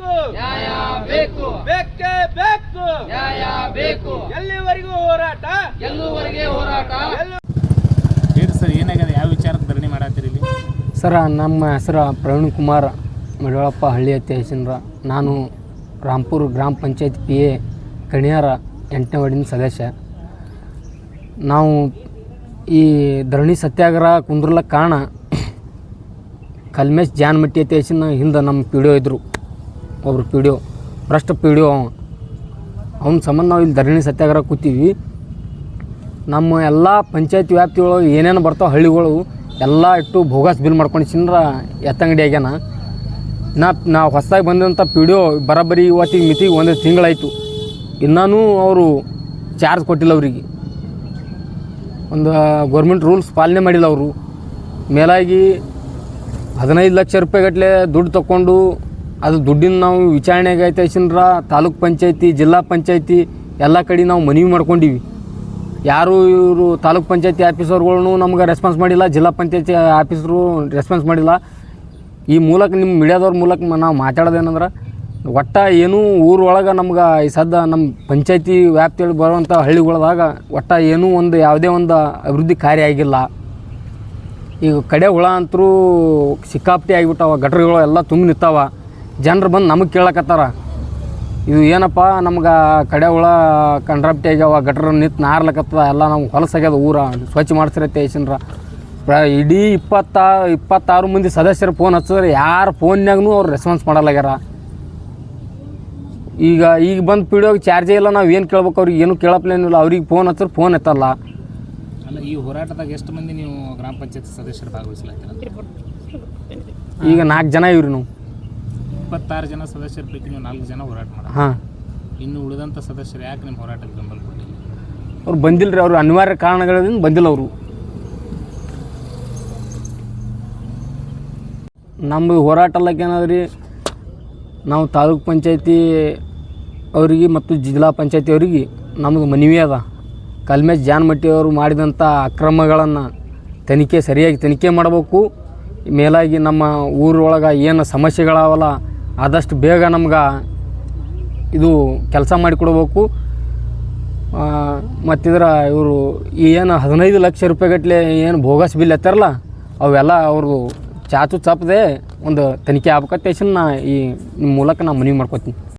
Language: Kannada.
ನ್ಯಾಯ ಬೇಕು ಬೇಕೇ ಬೇಕು. ನ್ಯಾಯ ಬೇಕು ಎಲ್ಲಿವರೆಗೂ ಹೋರಾಟ? ಗೆಲ್ಲುವರೆಗೆ ಹೋರಾಟ? ಹೇಳಿ ಸರ್ ಏನಾಗಿದೆ? ಯಾವ ವಿಚಾರಕ್ಕೆ ಧರಣಿ ಮಾಡತ್ತೀರಿ ಇಲ್ಲಿ? ಸರ ನಮ್ಮ ಹೆಸರು ಪ್ರವೀಣ್ ಕುಮಾರ್ ಮಡಿವಾಳಪ್ಪ ಹಳ್ಳಿ ಅತ್ಯಾಸೀನರ ನಾನು ರಾಂಪುರ ಗ್ರಾಮ ಪಂಚಾಯತ್ ಪಿ ಎ ಕಣಿಯಾರ ಎಂಟನೇ ವಾರ್ಡಿನ ಸದಸ್ಯ. ನಾವು ಈ ಧರಣಿ ಸತ್ಯಾಗ್ರಹ ಕುಂದ್ರಲಕ್ಕೆ ಕಾರಣ ಕಲ್ಮೇಶ್ ಜಾನ್ಮಟ್ಟಿ ಅತ್ಯೇಶನ ಹಿಂದೆ ನಮ್ಮ ಪಿ ಡಿ ಒ ಇದ್ದರು ಒಬ್ರು ಪಿ ಡಿ ಒ, ಭ್ರಷ್ಟ ಪಿ ಡಿ ಒ. ಅವ್ನ ಸಂಬಂಧ ನಾವು ಇಲ್ಲಿ ಧರಣಿ ಸತ್ಯಾಗ್ರಹ ಕೂತೀವಿ. ನಮ್ಮ ಎಲ್ಲ ಪಂಚಾಯತ್ ವ್ಯಾಪ್ತಿಯೊಳಗೆ ಏನೇನು ಬರ್ತಾವೆ ಹಳ್ಳಿಗಳು, ಎಲ್ಲ ಇಟ್ಟು ಭೋಗಾಸ್ ಬಿಲ್ ಮಾಡ್ಕೊಂಡು ಚಿನ್ನರ ಎತ್ತಂಗಡಿ ಆಗ್ಯಾನ. ನಾ ನಾವು ಹೊಸದಾಗಿ ಬಂದಂಥ ಪಿ ಡಿ ಒ ಬರೋಬ್ಬರಿ ಇವತ್ತಿಗೆ ಮಿತಿಗೆ ಒಂದು ತಿಂಗಳಾಯಿತು. ಇನ್ನೂ ಅವರು ಚಾರ್ಜ್ ಕೊಟ್ಟಿಲ್ಲ ಅವರಿಗೆ. ಒಂದು ಗೌರ್ಮೆಂಟ್ ರೂಲ್ಸ್ ಪಾಲನೆ ಮಾಡಿಲ್ಲ ಅವರು. ಮೇಲಾಗಿ ಹದಿನೈದು ಲಕ್ಷ ರೂಪಾಯಿ ಗಟ್ಟಲೆ ದುಡ್ಡು ತಗೊಂಡು ಅದು ದುಡ್ಡಿನ ನಾವು ವಿಚಾರಣೆಗೆ ಆಯ್ತೈಸಿನ್ರ ತಾಲೂಕ್ ಪಂಚಾಯತಿ, ಜಿಲ್ಲಾ ಪಂಚಾಯತಿ ಎಲ್ಲ ಕಡೆ ನಾವು ಮನವಿ ಮಾಡ್ಕೊಂಡಿವಿ. ಯಾರು ಇವರು ತಾಲೂಕ್ ಪಂಚಾಯತಿ ಆಫೀಸರ್ಗಳ್ನು ನಮ್ಗೆ ರೆಸ್ಪಾನ್ಸ್ ಮಾಡಿಲ್ಲ, ಜಿಲ್ಲಾ ಪಂಚಾಯತಿ ಆಫೀಸರು ರೆಸ್ಪಾನ್ಸ್ ಮಾಡಿಲ್ಲ. ಈ ಮೂಲಕ ನಿಮ್ಮ ಮೀಡಿಯಾದವ್ರ ಮೂಲಕ ನಾವು ಮಾತಾಡೋದೇನಂದ್ರೆ, ಒಟ್ಟ ಏನೂ ಊರೊಳಗೆ ನಮ್ಗೆ ಈ ಸದ್ದ ನಮ್ಮ ಪಂಚಾಯತಿ ವ್ಯಾಪ್ತಿಯಲ್ಲಿ ಬರುವಂಥ ಹಳ್ಳಿಗಳದಾಗ ಒಟ್ಟ ಏನೂ ಒಂದು ಯಾವುದೇ ಒಂದು ಅಭಿವೃದ್ಧಿ ಕಾರ್ಯ ಆಗಿಲ್ಲ. ಈಗ ಕಡೆ ಹುಳ ಅಂತರೂ ಸಿಕ್ಕಾಪಟ್ಟಿ ಆಗಿಬಿಟ್ಟಾವ, ಗಟ್ರಗಳು ಎಲ್ಲ ತುಂಬಿ ನಿಂತಾವ ಜನರು ಬಂದು ನಮಗೆ ಕೇಳಕತ್ತಾರ. ಇದು ಏನಪ್ಪ ನಮ್ಗೆ ಕಡೆ ಹುಳ ಕಂಡ್ರಾಪ್ಟಿ ಆಗ್ಯಾವ ಗಟ್ರ ನಿಂತು ನಾರ್ಲಕತ್ತದ ಎಲ್ಲ ನಮ್ಗೆ ಹೊಲಸಾಗ್ಯದ ಊರ ಸ್ವಚ್ಛ ಮಾಡ್ಸಿರತ್ತೆ ಏಷನ್ರ ಪ್ರ ಇಡೀ ಇಪ್ಪತ್ತಾ ಇಪ್ಪತ್ತಾರು ಮಂದಿ ಸದಸ್ಯರು ಫೋನ್ ಹಚ್ಚಿದ್ರೆ ಯಾರು ಫೋನ್ಯಾಗೂ ಅವ್ರು ರೆಸ್ಪಾನ್ಸ್ ಮಾಡಲಾಗ್ಯಾರ ಈಗ ಈಗ ಬಂದು ಪಿಡಿಯೋಗೆ ಚಾರ್ಜೇ ಇಲ್ಲ ನಾವು ಏನು ಕೇಳ್ಬೇಕು ಅವ್ರಿಗೆ ಏನು ಕೇಳಪ್ಲೇನಿಲ್ಲ ಅವ್ರಿಗೆ ಫೋನ್ ಹಚ್ಚಿದ್ರೆ ಫೋನ್ ಎತ್ತಲ್ಲ. ಅಲ್ಲ ಈ ಹೋರಾಟದಾಗ ಎಷ್ಟು ಮಂದಿ ನೀವು ಗ್ರಾಮ ಪಂಚಾಯತ್ ಸದಸ್ಯರು ಭಾಗವಹಿಸಲಾಗ್ತೀರ ಈಗ ನಾಲ್ಕು ಜನ ಇವ್ರಿ ನಾವು. ಇಪ್ಪತ್ತಾರು ಜನ ಸದಸ್ಯರ ಪೈಕಿ ನೀವು ನಾಲ್ಕು ಜನ ಹೋರಾಟ ಮಾಡಿ ಹಾಂ. ಇನ್ನು ಉಳಿದಂಥ ಸದಸ್ಯರು ಯಾಕೆ ನಿಮ್ಮ ಹೋರಾಟಕ್ಕೆ ಬೆಂಬಲ ಕೊಟ್ಟಿಲ್ಲ ಅವ್ರು ಬಂದಿಲ್ಲ ರೀ ಅವ್ರು ಅನಿವಾರ್ಯ ಕಾರಣಗಳಿಂದ ಬಂದಿಲ್ಲ ಅವರು. ನಮ್ಮ ಹೋರಾಟ ಏನದ ರೀ ನಾವು ತಾಲೂಕ್ ಪಂಚಾಯತಿ ಅವರಿಗೆ ಮತ್ತು ಜಿಲ್ಲಾ ಪಂಚಾಯತಿ ಅವರಿಗೆ ನಮಗೆ ಮನವಿ ಅದ. ಕಲ್ಮೇಶ್ ಜಾನ್ಮಟ್ಟಿ ಅವರು ಮಾಡಿದಂಥ ಅಕ್ರಮಗಳನ್ನು ತನಿಖೆ ಸರಿಯಾಗಿ ತನಿಖೆ ಮಾಡಬೇಕು. ಮೇಲಾಗಿ ನಮ್ಮ ಊರೊಳಗೆ ಏನು ಸಮಸ್ಯೆಗಳಾವಲ್ಲ ಆದಷ್ಟು ಬೇಗ ನಮ್ಗೆ ಇದು ಕೆಲಸ ಮಾಡಿಕೊಡ್ಬೇಕು ಮತ್ತಿದ್ರೆ ಇವರು ಏನು ಹದಿನೈದು ಲಕ್ಷ ರೂಪಾಯಿ ಗಟ್ಟಲೆ ಏನು ಬೋಗಸ್ ಬಿಲ್ ಎತ್ತಾರಲ್ಲ, ಅವೆಲ್ಲ ಅವರು ಚಾಚು ಚಾಪದೆ ಒಂದು ತನಿಖೆ ಆಗ್ಬೇಕತ್ತೇಶನ್ ನಾ ಈ ನಿಮ್ಮ ಮೂಲಕ ನಾ ಮನವಿ ಮಾಡ್ಕೊತೀನಿ.